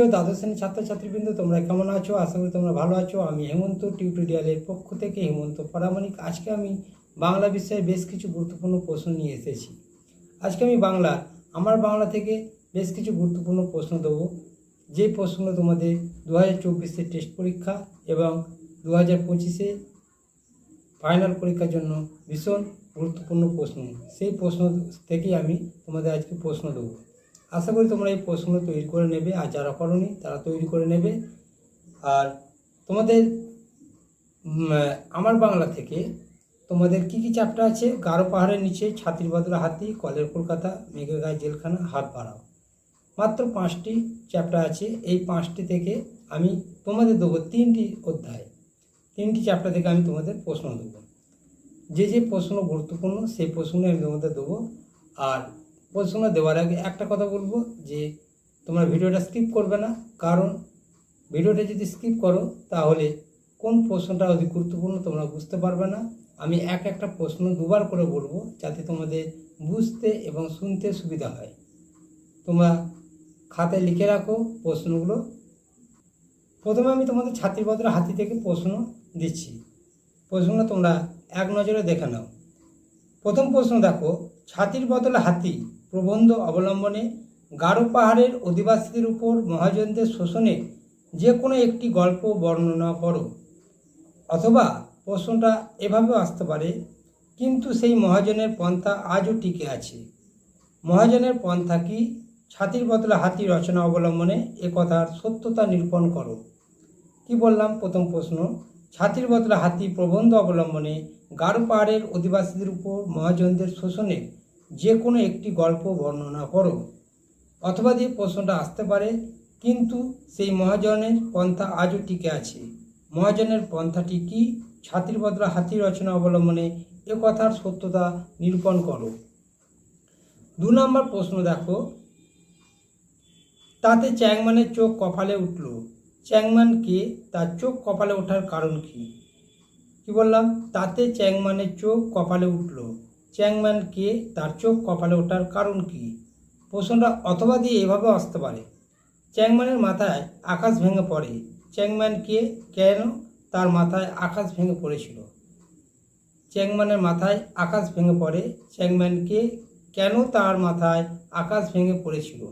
প্রিয় দ্বাদশ শ্রেণির ছাত্রছাত্রীবৃন্দ, তোমরা কেমন আছো? আশা করি তোমরা ভালো আছো। আমি হেমন্ত, টিউটোরিয়ালের পক্ষ থেকে হেমন্ত পরামানিক আজকে আমি বাংলা বিষয়ে বেশ কিছু গুরুত্বপূর্ণ প্রশ্ন নিয়ে এসেছি। আজকে আমি বাংলা, আমার বাংলা থেকে বেশ কিছু গুরুত্বপূর্ণ প্রশ্ন দেবো। যে প্রশ্নগুলো তোমাদের দু হাজার চব্বিশের টেস্ট পরীক্ষা এবং দু হাজার পঁচিশে ফাইনাল পরীক্ষার জন্য ভীষণ গুরুত্বপূর্ণ প্রশ্ন। সেই প্রশ্ন থেকেই আমি তোমাদের আজকে প্রশ্ন দেবো। আশা করি তোমরা এই প্রশ্নগুলো তৈরি করে নেবে, আর যারা করনি তারা তৈরি করে নেবে। আর তোমাদের আমার বাংলা থেকে তোমাদের কি কি চ্যাপ্টার আছে? গারো পাহাড়ের নিচে, ছাতির বদলা হাতি, কলের কলকাতা, মেঘের গায়ে জেলখানা, হাত বাড়াও। মাত্র পাঁচটি চ্যাপ্টার আছে। এই পাঁচটি থেকে আমি তোমাদের দেবো তিনটি অধ্যায়। তিনটি চ্যাপ্টার থেকে আমি তোমাদের প্রশ্ন দেবো। যে যে প্রশ্ন গুরুত্বপূর্ণ, সেই প্রশ্ন আমি তোমাদের দেবো। আর প্রশ্ন দেওয়ার আগে একটা কথা বলব যে, তোমরা ভিডিওটা স্কিপ করবে না। কারণ, ভিডিওটা যদি স্কিপ করো, তাহলে কোন প্রশ্নটা অধিক গুরুত্বপূর্ণ তোমরা বুঝতে পারবে না। আমি এক একটা প্রশ্ন দুবার করে বলব যাতে তোমাদের বুঝতে এবং শুনতে সুবিধা হয়। তোমরা খাতায় লিখে রাখো প্রশ্নগুলো। প্রথমে আমি তোমাদের ছাত্রী বদলা হাতি থেকে প্রশ্ন দিচ্ছি। প্রশ্নটা তোমরা এক নজরে দেখে নাও। প্রথম প্রশ্ন দেখো ছাতির বদলে হাতি প্রবন্ধ অবলম্বনে গারো পাহাড়ের অধিবাসীদের উপর মহাজনদের শোষণে যে কোনো একটি গল্প বর্ণনা করো। অথবা প্রশ্নটা এভাবেও আসতে পারে, কিন্তু সেই মহাজনের পন্থা আজও টিকে আছে। মহাজনের পন্থা কি? ছাতির বদলে হাতি রচনা অবলম্বনে এ কথার সত্যতা নিরূপণ করো। কি বললাম প্রথম প্রশ্ন? ছাতির বদলে হাতি প্রবন্ধ অবলম্বনে গারো পাহাড়ের অধিবাসীদের উপর মহাজনদের শোষণে যে কোনো একটি গল্প বর্ণনা করো। অথবা দিয়ে প্রশ্নটা আসতে পারে, কিন্তু সেই মহাজনের পন্থা আজও টিকে আছে। মহাজনের পন্থাটি কি? ছাতির হাতি রচনা অবলম্বনে এ কথার সত্যতা নিরূপণ করো। দু নম্বর প্রশ্ন দেখো। তাতে চ্যাংমানের চোখ কপালে উঠল। চ্যাংমান কে? তার চোখ কপালে ওঠার কারণ কি? কি বললাম? তাতে চ্যাংমানের চোখ কপালে উঠল। চ্যাংম্যান কে তার চোখ কপালে ওঠার কারণ কি? প্রশ্নটা অথবা দিয়ে এভাবেও আসতে পারে। চ্যাংম্যানের মাথায় আকাশ ভেঙে পড়ে। চ্যাংম্যান কে? কেন তার মাথায় আকাশ ভেঙে পড়েছিল? চ্যাংম্যানের মাথায় আকাশ ভেঙে পড়ে। চ্যাংম্যান কে? কেন তার মাথায় আকাশ ভেঙে পড়েছিল?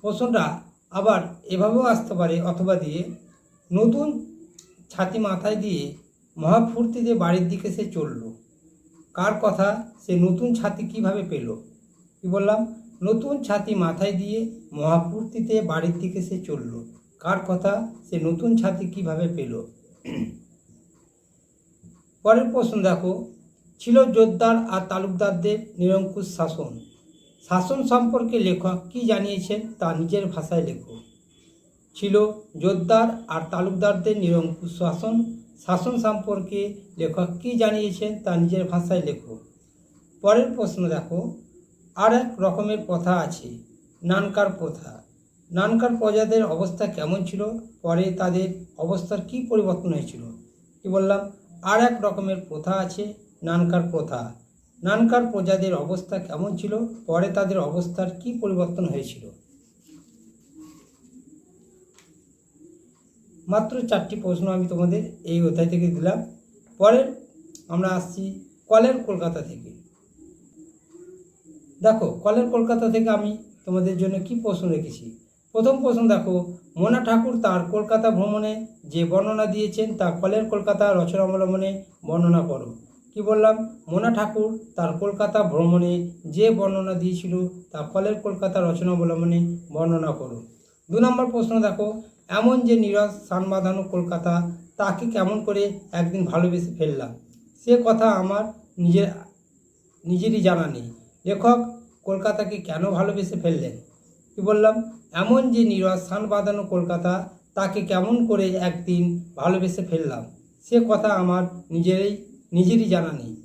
প্রশ্নটা আবার এভাবেও আসতে পারে অথবা দিয়ে। নতুন ছাতি মাথায় দিয়ে মহাফূর্তিতে বাড়ির দিকে সে চলল। কার কথা? সে নতুন ছাতি কীভাবে পেল? কি বললাম? নতুন ছাতি মাথায় দিয়ে মহাপূর্তিতে বাড়ির দিকে সে চলল। কার কথা? সে নতুন ছাতি কীভাবে পেল? পরের প্রশ্ন দেখো। ছিল জোরদার আর তালুকদারদের নিরঙ্কুশ শাসন। শাসন সম্পর্কে লেখক কি জানিয়েছেন তা নিজের ভাষায় লেখো। ছিল জোরদার আর তালুকদারদের নিরঙ্কুশ শাসন। শাসন সম্পর্কে লেখক কি জানিয়েছেন তা নিজের ভাষায় লেখো। পরের প্রশ্ন দেখো, আর এক রকমের প্রথা আছে, নানকার প্রথা। নানকার প্রজাদের অবস্থা কেমন ছিল? পরে তাদের অবস্থার কি পরিবর্তন হয়েছিল? কি বললাম? আর এক রকমের প্রথা আছে, নানকার প্রথা। নানকার প্রজাদের অবস্থা কেমন ছিল? পরে তাদের অবস্থার কি পরিবর্তন হয়েছিল? মাত্র চারটি প্রশ্ন আমি তোমাদের এই অধ্যায় থেকে দিলাম। পরের আমরা আসছি কলের কলকাতা থেকে। দেখো, কলের কলকাতা থেকে আমি তোমাদের জন্য কি প্রশ্ন রেখেছি? প্রথম প্রশ্ন দেখো, মোনা ঠাকুর তার কলকাতা ভ্রমণে যে বর্ণনা দিয়েছেন, তা কলের কলকাতা রচনা অবলম্বনে বর্ণনা করো। কি বললাম? মোনা ঠাকুর তার কলকাতা ভ্রমণে যে বর্ণনা দিয়েছিল, তা কলের কলকাতা রচনা অবলম্বনে বর্ণনা করো। দু নম্বর প্রশ্ন দেখো এমন যে নিরস সান বাঁধানো কলকাতা, তাকে কেমন করে একদিন ভালোবেসে ফেললাম? সে কথা আমার নিজের, নিজেরই জানা নেই। লেখক, কলকাতাকে কেন ভালোবেসে ফেললেন? কি বললাম? এমন যে নিরস সান বাঁধানো কলকাতা, তাকে কেমন করে একদিন ভালোবেসে ফেললাম? সে কথা আমার নিজেরই নিজেরই জানা নেই।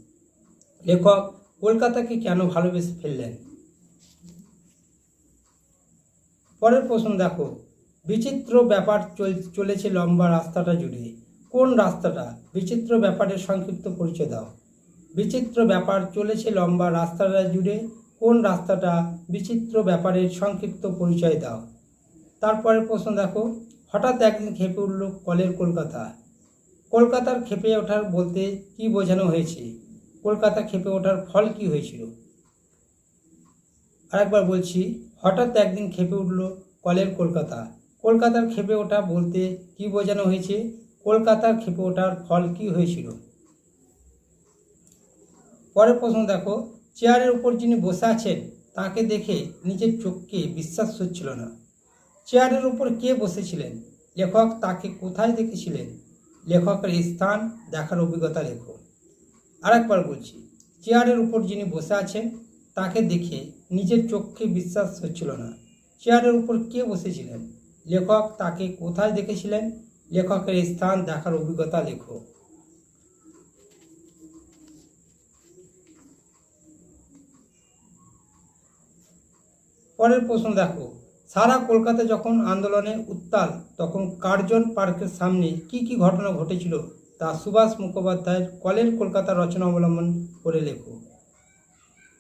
লেখক, কলকাতাকে কেন ভালোবেসে ফেললেন? পরের প্রশ্ন দেখো। বিচিত্র ব্যাপার চল, চলেছে লম্বা রাস্তাটা জুড়ে। কোন রাস্তাটা? বিচিত্র ব্যাপারের সংক্ষিপ্ত পরিচয় দাও। বিচিত্র ব্যাপার চলেছে লম্বা রাস্তাটা জুড়ে। কোন রাস্তাটা? বিচিত্র ব্যাপারের সংক্ষিপ্ত পরিচয় দাও। তারপরের প্রশ্ন দেখো। হঠাৎ একদিন খেপে উঠল কলের কলকাতা। কলকাতার খেপে ওঠার বলতে কি বোঝানো হয়েছে? কলকাতা খেপে ওঠার ফল কি হয়েছিল? আরেকবার বলছি, হঠাৎ একদিন খেপে উঠল কলের কলকাতা। কলকাতার খেপে ওঠা বলতে কি বোঝানো হয়েছে? কলকাতার খেপে ওঠার ফল কি হয়েছিল? পরের প্রশ্ন দেখো, চেয়ারের উপর যিনি বসে আছেন, তাকে দেখে নিজের চোখকে বিশ্বাস হচ্ছিল না। চেয়ারের উপর কে বসেছিলেন? লেখক তাকে কোথায় দেখেছিলেন? লেখকের স্থান দেখার অভিজ্ঞতা লেখো। আরেকবার বলছি, চেয়ারের উপর যিনি বসে আছেন, তাকে দেখে নিজের চোখকে বিশ্বাস হচ্ছিল না। চেয়ারের উপর কে বসেছিলেন? লেখক তাকে কোথায় দেখেছিলেন? লেখকের স্থান দেখার অভিজ্ঞতা লেখো। পরের প্রশ্ন দেখো। সারা কলকাতা যখন আন্দোলনে উত্তাল, তখন কার্জন পার্কের সামনে কি কি ঘটনা ঘটেছিল তা সুভাষ মুখোপাধ্যায়ের কলের কলকাতা রচনা অবলম্বন করে লেখো।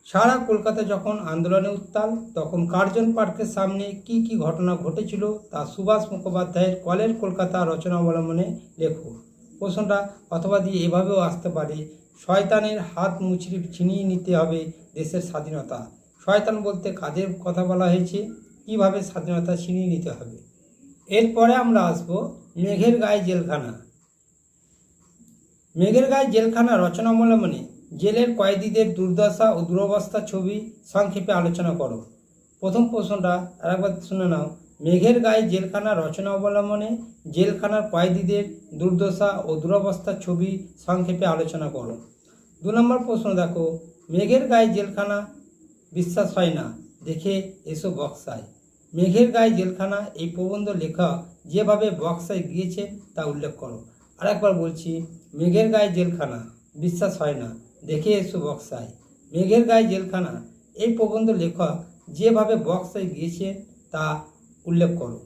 সারা কলকাতা যখন আন্দোলনে উত্তাল, তখন কার্জন পার্কের সামনে কি কি ঘটনা ঘটেছিল তা সুভাষ মুখোপাধ্যায়ের কলের কলকাতা রচনা অবলম্বনে লেখো। প্রশ্নটা অথবা দিয়ে এভাবেও আসতে পারে, শয়তানের হাত মুচড়ে ছিনিয়ে নিতে হবে দেশের স্বাধীনতা। শয়তান বলতে কাদের কথা বলা হয়েছে? কীভাবে স্বাধীনতা ছিনিয়ে নিতে হবে? এরপরে আমরা আসব মেঘের গায়ে জেলখানা। মেঘের গায়ে জেলখানা রচনা অবলম্বনে জেলের কয়েদিদের দুর্দশা ও দুরবস্থা ছবি সংক্ষেপে আলোচনা করো। প্রথম প্রশ্নটা আরেকবার শুনে নাও। মেঘের গায়ে জেলখানা রচনা অবলম্বনে জেলখানার কয়েদিদের দুর্দশা ও দুরবস্থার ছবি সংক্ষেপে আলোচনা করো। দু নম্বর প্রশ্ন দেখো, মেঘের গায়ে জেলখানা বিশ্বাস হয় না, দেখে এসো বক্সায়। মেঘের গায়ে জেলখানা এই প্রবন্ধ লেখা যেভাবে বক্সায় গিয়েছে তা উল্লেখ করো। আরেকবার বলছি, মেঘের গায়ে জেলখানা বিশ্বাস হয় না দেখে এসো বক্সায় মেঘের গায়ে জেলখানা। এই প্রবন্ধ লেখক যেভাবে বক্সায় গিয়েছে তা উল্লেখ করো।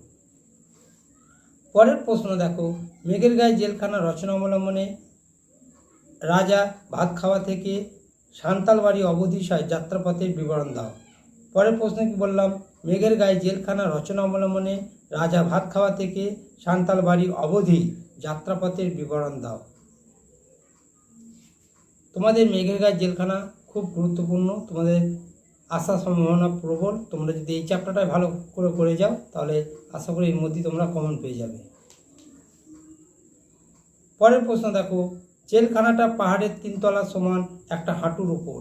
পরের প্রশ্ন দেখো। মেঘের গায়ে জেলখানা রচনা অবলম্বনে রাজা ভাত খাওয়া থেকে সান্তালবাড়ি অবধিশয় যাত্রাপথের বিবরণ দাও। পরের প্রশ্ন কি বললাম? মেঘের গায়ে জেলখানা রচনা অবলম্বনে রাজা ভাত খাওয়া থেকে সান্তালবাড়ি অবধি যাত্রাপথের বিবরণ দাও। তোমাদের মেঘের গায়ে জেলখানা খুব গুরুত্বপূর্ণ। তোমাদের আশা সম্ভাবনা প্রবল। তোমরা যদি এই চ্যাপ্টারটা ভালো করে করে যাও, তাহলে আশা করি এর মধ্যেই তোমরা কমন পেয়ে যাবে। পরের প্রশ্ন দেখো, জেলখানাটা পাহাড়ের তিনতলা সমান একটা হাঁটুর উপর।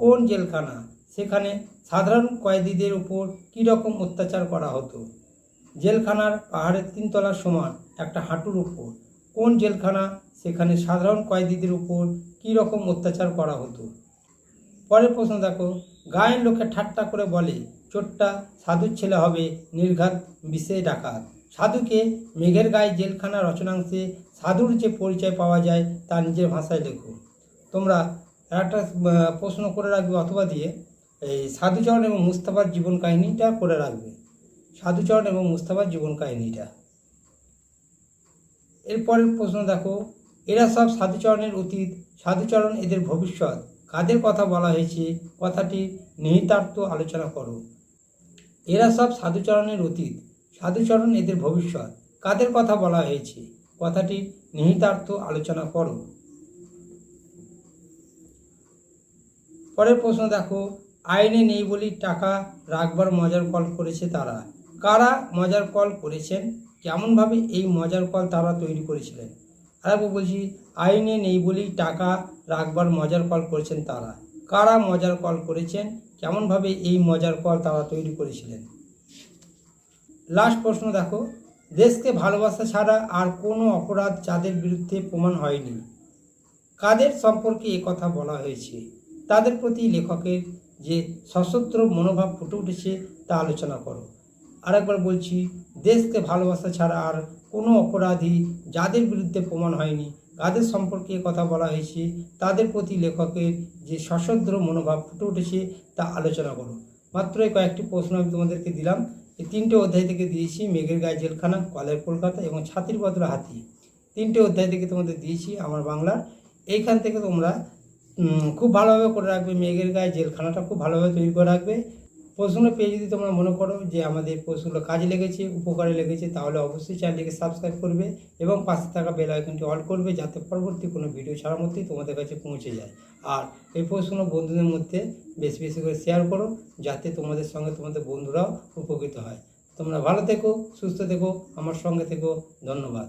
কোন জেলখানা? সেখানে সাধারণ কয়েদিদের উপর কী রকম অত্যাচার করা হতো? জেলখানার পাহাড়ের তিনতলা সমান একটা হাঁটুর উপর। কোন জেলখানা? সেখানে সাধারণ কয়েদিদের উপর কী রকম অত্যাচার করা হতো? পরের প্রশ্ন দেখো, গায়ের লোকে ঠাট্টা করে বলে, চোরটা সাধুর ছেলে হবে, নির্ঘাত বিষে ডাকাত। সাধুকে মেঘের গায়ে জেলখানা রচনাংশে সাধুর যে পরিচয় পাওয়া যায়, তা নিজের ভাষায় লেখো। তোমরা একটা প্রশ্ন করে রাখবে অথবা দিয়ে, এই সাধুচরণ এবং মুস্তাফার জীবন কাহিনীটা করে রাখবে। সাধুচরণ এবং মুস্তাফার জীবন কাহিনীটা। এরপরের প্রশ্ন দেখো এরা সব সাধুচরণের অতীত, সাধুচরণ এদের ভবিষ্যৎ। কাদের কথা বলা হয়েছে? কথাটি নিহিতার্থ আলোচনা করো। এরা সব সাধুচরণের অতীত, সাধুচরণ এদের ভবিষ্যৎ। কাদের কথা বলা হয়েছে? কথাটি নিহিতার্থ আলোচনা করো। পরের প্রশ্ন দেখো, আইনে নেই বলি টাকা রাখবার মজার কল করেছে তারা। কারা মজার কল করেছেন? কেমনভাবে এই মজার কল তারা তৈরি করেছিলেন? আরেকবার বলছি আইনে নেই বলেই টাকা রাখবার মজার কল করেছেন তারা। কারা মজার কল করেছেন? কেমনভাবে এই মজার কল তারা তৈরি করেছিলেন? লাস্ট প্রশ্ন দেখো। দেশকে ভালোবাসা ছাড়া আর কোনো অপরাধ যাদের বিরুদ্ধে প্রমাণ হয়নি। কাদের সম্পর্কে কথা বলা হয়েছে? তাদের প্রতি লেখকের যে সশস্ত্র মনোভাব ফুটে উঠেছে তা আলোচনা করো। আরেকবার বলছি, দেশকে ভালোবাসা ছাড়া আর কোনো অপরাধী যাদের বিরুদ্ধে প্রমাণ হয়নি কাদের সম্পর্কে কথা বলা হয়েছে, তাদের প্রতি লেখকের যে সশস্ত্র মনোভাব ফুটে উঠেছে তা আলোচনা করো মাত্র কয়েকটি প্রশ্ন আমি তোমাদেরকে দিলাম। এই তিনটে অধ্যায় থেকে দিয়েছি মেঘের গায়ে জেলখানা, কলের কলকাতা এবং ছাতির বদলা হাতি তিনটে অধ্যায় থেকে তোমাদের দিয়েছি আমার বাংলার এইখান থেকে তোমরা খুব ভালোভাবে করে রাখবে, মেঘের গায়ে জেলখানাটা খুব ভালোভাবে তৈরি করে রাখবে। প্রশ্ন পেয়ে যদি তোমরা মনে করো যে আমাদের প্রশ্নগুলো কাজে লেগেছে, উপকারে লেগেছে, তাহলে অবশ্যই চ্যানেলটিকে সাবস্ক্রাইব করবে এবং পাশে থাকা বেল আইকনটি অল করবে যাতে পরবর্তী কোনো ভিডিও ছাড়ার মধ্যেই তোমাদের কাছে পৌঁছে যায়। আর এই প্রশ্ন বন্ধুদের মধ্যে বেশি বেশি করে শেয়ার করো যাতে তোমাদের সঙ্গে তোমাদের বন্ধুরাও উপকৃত হয়। তোমরা ভালো থেকো, সুস্থ থেকো, আমার সঙ্গে থেকো, ধন্যবাদ।